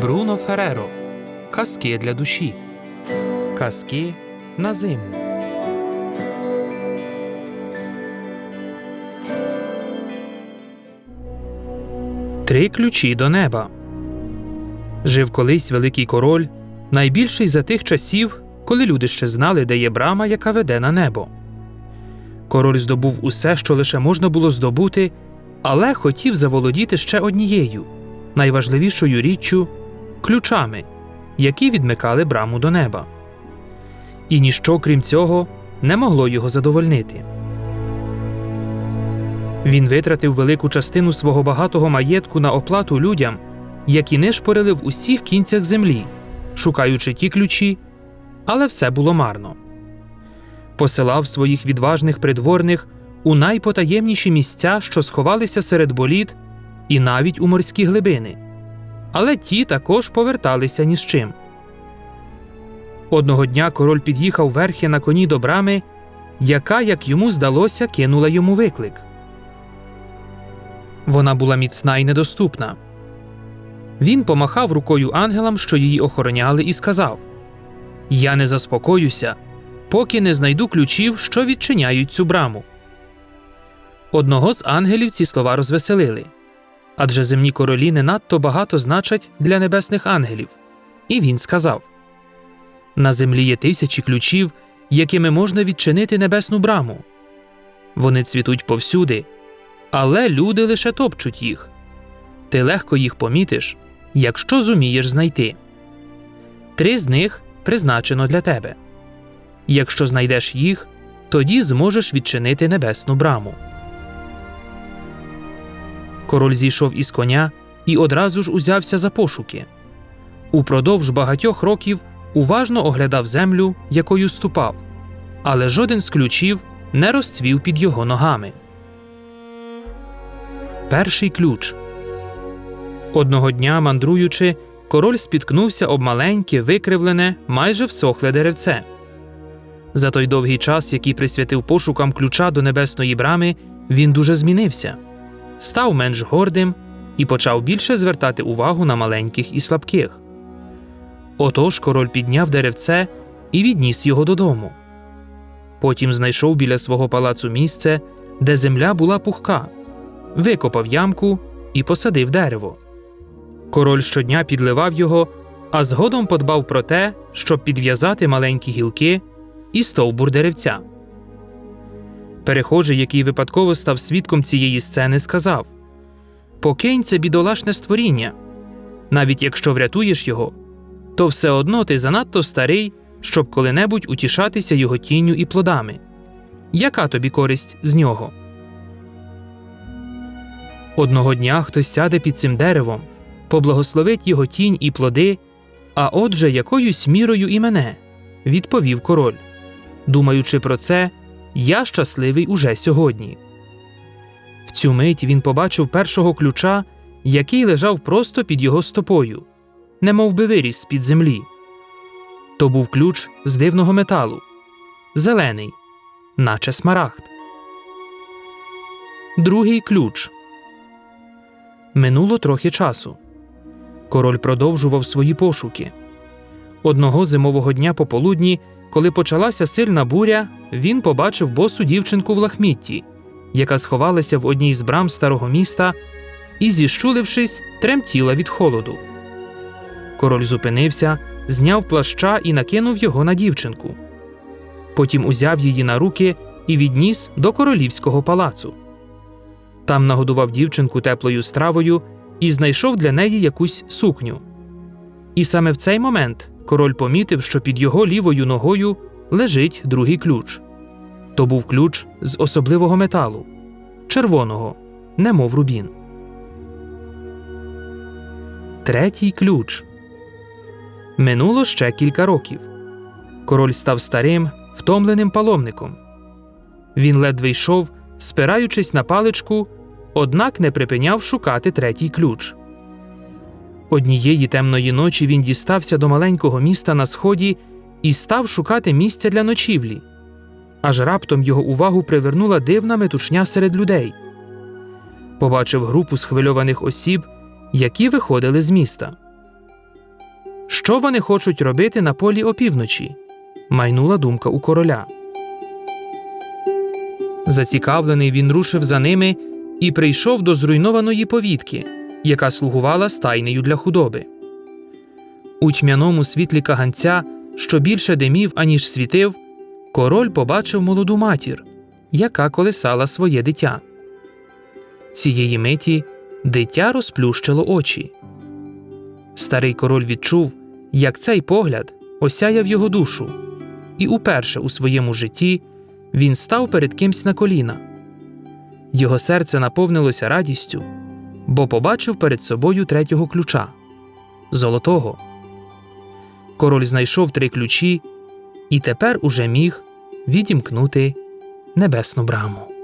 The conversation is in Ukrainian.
Бруно Фереро. Казки для душі. Казки на зиму. Три ключі до неба. Жив колись великий король, найбільший за тих часів, коли люди ще знали, де є брама, яка веде на небо. Король здобув усе, що лише можна було здобути, але хотів заволодіти ще однією, найважливішою річчю ключами, які відмикали браму до неба. І ніщо, крім цього, не могло його задовольнити. Він витратив велику частину свого багатого маєтку на оплату людям, які нишпорили в усіх кінцях землі, шукаючи ті ключі, але все було марно. Посилав своїх відважних придворних у найпотаємніші місця, що сховалися серед боліт, і навіть у морські глибини. Але ті також поверталися ні з чим. Одного дня король під'їхав верхи на коні до брами, яка, як йому здалося, кинула йому виклик. Вона була міцна і недоступна. Він помахав рукою ангелам, що її охороняли, і сказав: Я не заспокоюся, поки не знайду ключів, що відчиняють цю браму. Одного з ангелів ці слова розвеселили адже земні королі не надто багато значать для небесних ангелів. І він сказав: На землі є тисячі ключів, якими можна відчинити небесну браму. Вони цвітуть повсюди, але люди лише топчуть їх. Ти легко їх помітиш, якщо зумієш знайти. Три з них призначено для тебе. Якщо знайдеш їх, тоді зможеш відчинити небесну браму. Король зійшов із коня і одразу ж узявся за пошуки. Упродовж багатьох років уважно оглядав землю, якою ступав, але жоден з ключів не розцвів під його ногами. Перший ключ. Одного дня, мандруючи, король спіткнувся об маленьке, викривлене, майже всохле деревце. За той довгий час, який присвятив пошукам ключа до небесної брами, він дуже змінився, став менш гордим і почав більше звертати увагу на маленьких і слабких. Отож король підняв деревце і відніс його додому. Потім знайшов біля свого палацу місце, де земля була пухка, викопав ямку і посадив дерево. Король щодня підливав його, а згодом подбав про те, щоб підв'язати маленькі гілки і стовбур деревця. Перехожий, який випадково став свідком цієї сцени, сказав Покинь це бідолашне створіння. Навіть якщо врятуєш його, то все одно ти занадто старий, щоб коли-небудь утішатися його тінню і плодами. Яка тобі користь з нього? Одного дня хтось сяде під цим деревом, поблагословить його тінь і плоди, а отже, якоюсь мірою і мене, відповів король. Думаючи про це, я щасливий уже сьогодні. В цю мить він побачив першого ключа, який лежав просто під його стопою, немов би виріс з під землі. То був ключ з дивного металу, зелений, наче смарагд. Другий ключ. Минуло трохи часу. Король продовжував свої пошуки. Одного зимового дня пополудні, коли почалася сильна буря, він побачив босу дівчинку в лахмітті, яка сховалася в одній з брам старого міста і, зіщулившись, тремтіла від холоду. Король зупинився, зняв плаща і накинув його на дівчинку. Потім узяв її на руки і відніс до королівського палацу. Там нагодував дівчинку теплою стравою і знайшов для неї якусь сукню. І саме в цей момент король помітив, що під його лівою ногою лежить другий ключ. То був ключ з особливого металу червоного, немов рубін. Третій ключ. Минуло ще кілька років. Король став старим, втомленим паломником. Він ледве йшов, спираючись на паличку, однак не припиняв шукати третій ключ. Однієї темної ночі він дістався до маленького міста на сході і став шукати місця для ночівлі. Аж раптом його увагу привернула дивна метушня серед людей. побачив групу схвильованих осіб, які виходили з міста. Що вони хочуть робити на полі опівночі? майнула думка у короля. Зацікавлений він рушив за ними і прийшов до зруйнованої повітки, яка слугувала стайнею для худоби. У тьмяному світлі каганця, що більше димів, аніж світив, король побачив молоду матір, яка колесала своє дитя. Цієї миті дитя розплющило очі. Старий король відчув, як цей погляд осяяв його душу, і уперше у своєму житті він став перед кимсь на коліна. Його серце наповнилося радістю, бо побачив перед собою третього ключа золотого. Король знайшов три ключі і тепер уже міг відімкнути небесну браму.